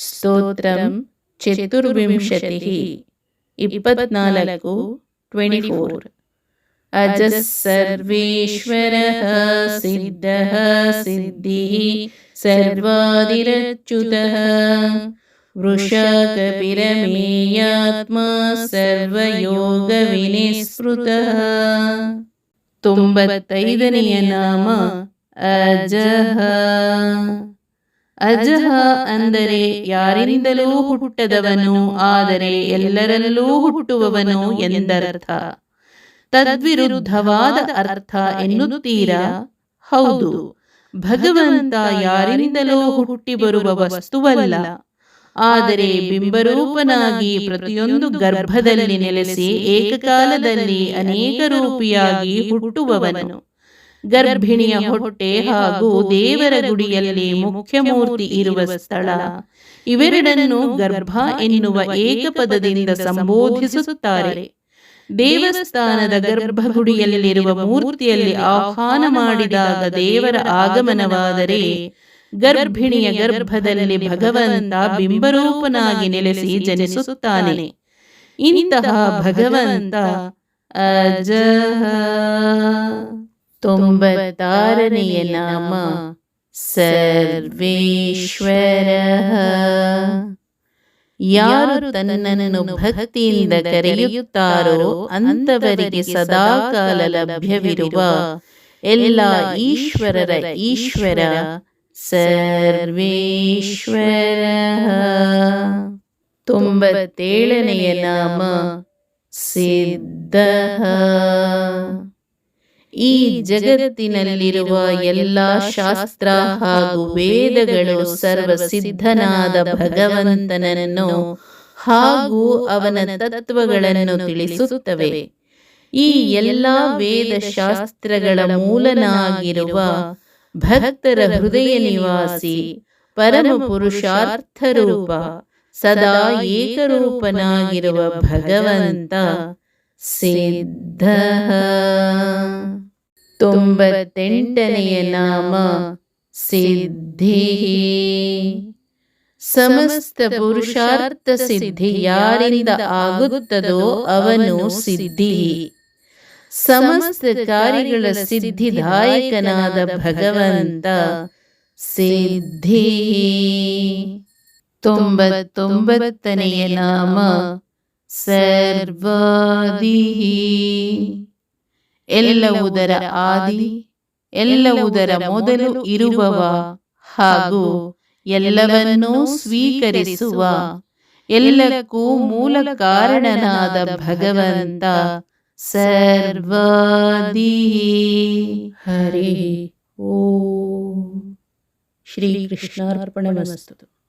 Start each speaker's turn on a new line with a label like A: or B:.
A: ಸಹಸ್ರನಾಮವಿವರಣೆ ಸ್ತೋತ್ರಂ ಚತುರ್ವಿಂಶತಿಃ ಇಪ್ಪತ್ನಾಲ್ಕು twenty four ಅಜಃ ಸರ್ವೇಶ್ವರಃ ಸಿದ್ಧಃ ಸಿದ್ಧಿಃ ಸರ್ವಾದಿರಚ್ಯುತಃ ವೃಷಕಪಿರಮೇಯಾತ್ಮ ಸರ್ವಯೋಗವಿನಿಸ್ಮೃತಃ ತೊಂಬತ್ತೈದನೆಯ ನಾಮ ಅಜಹ ಅಜಹ ಅಂದರೆ ಯಾರಿಂದಲೂ ಹುಟ್ಟದವನು ಆದರೆ ಎಲ್ಲರಲ್ಲೂ ಹುಟ್ಟುವವನು ಎಂದರ್ಥ. ತದ್ವಿರುದ್ಧವಾದ ಅರ್ಥ ಎನ್ನುತ್ತೀರಾ? ಹೌದು. ಭಗವಂತ ಯಾರಿಂದಲೂ ಹುಟ್ಟಿ ಬರುವ ವಸ್ತುವಲ್ಲ. ಆದರೆ ಬಿಂಬರೂಪನಾಗಿ ಪ್ರತಿಯೊಂದು ಗರ್ಭದಲ್ಲಿ ನೆಲೆಸಿ ಏಕಕಾಲದಲ್ಲಿ ಅನೇಕ ರೂಪಿಯಾಗಿ ಹುಟ್ಟುವವನು. ಗರ್ಭಿಣಿಯ ಹೊಟ್ಟೆ ಹಾಗೂ ದೇವರ ಗುಡಿಯಲ್ಲಿ ಮುಖ್ಯ ಮೂರ್ತಿ ಇರುವ ಸ್ಥಳ. ಇವೆರಡನ್ನು ಗರ್ಭ ಎನ್ನುವ ಏಕಪದದಿಂದ ಸಂಬೋಧಿಸುತ್ತಾರೆ. ದೇವಸ್ಥಾನದ ಗರ್ಭಗುಡಿಯಲ್ಲಿರುವ ಮೂರ್ತಿಯಲ್ಲಿ ಆಹ್ವಾನ ಮಾಡಿದಾಗ ದೇವರ ಆಗಮನವಾದರೆ ಗರ್ಭಿಣಿಯ ಗರ್ಭದಲ್ಲಿ ಭಗವಂತ ಬಿಂಬರೂಪನಾಗಿ ನೆಲೆಸಿ ಜನಿಸುತ್ತಾನೆ. ಇಂತಹ ಭಗವಂತ ಅಜಹ. ತೊಂಬತ್ತಾರನೆಯ ನಾಮ ಸರ್ವೇಶ್ವರ. ಯಾರು ತನ್ನನ್ನು ಭಕ್ತಿಯಿಂದ ಕರೆಯುತ್ತಾರೋ ಅಂತವರಿಗೆ ಸದಾಕಾಲ ಲಭ್ಯವಿರುವ ಎಲ್ಲ ಈಶ್ವರರ ಈಶ್ವರ ಸರ್ವೇಶ್ವರ. ತೊಂಬತ್ತೇಳನೆಯ ನಾಮ ಸಿದ್ಧ. ಈ ಜಗತ್ತಿನಲ್ಲಿರುವ ಎಲ್ಲ ಶಾಸ್ತ್ರ ಹಾಗೂ ವೇದಗಳು ಸರ್ವಸಿದ್ಧನಾದ ಭಗವಂತನನ್ನು ಹಾಗೂ ಅವನ ತತ್ವಗಳನ್ನು ತಿಳಿಸುತ್ತವೆ. ಈ ಎಲ್ಲ ವೇದ ಶಾಸ್ತ್ರಗಳ ಮೂಲನಾಗಿರುವ ಭಕ್ತರ ಹೃದಯ ನಿವಾಸಿ ಪರಮ ಪುರುಷಾರ್ಥ ರೂಪ ಸದಾ ಏಕರೂಪನಾಗಿರುವ ಭಗವಂತ ಸಿದ್ಧ. ತೊಂಬತ್ತೆಂಟನೆಯ ನಾಮ ಸಿದ್ಧಿ. ಸಮಸ್ತ ಪುರುಷಾರ್ಥ ಸಿದ್ಧಿ ಯಾರಿಂದ ಆಗುತ್ತದೋ ಅವನು ಸಿದ್ಧಿ. ಸಮಸ್ತ ಕಾರ್ಯಗಳ ಸಿದ್ಧಿದಾಯಕನಾದ ಭಗವಂತ ಸಿದ್ಧಿ. ತೊಂಬತ್ತೊಂಬತ್ತನೆಯ ನಾಮ ಸರ್ವಾದಿ ಎಲ್ಲವುದರ ಆದಿ ಎಲ್ಲವುದರ ಮೊದಲು ಇರುವವ ಹಾಗೂ ಎಲ್ಲವನ್ನೂ ಸ್ವೀಕರಿಸುವ. ಎಲ್ಲಕ್ಕೂ ಮೂಲ ಕಾರಣನಾದ ಭಗವಂತ ಸರ್ವಾದಿ.
B: ಹರಿ ಓಂ. ಶ್ರೀಕೃಷ್ಣಾರ್ಪಣಮಸ್ತು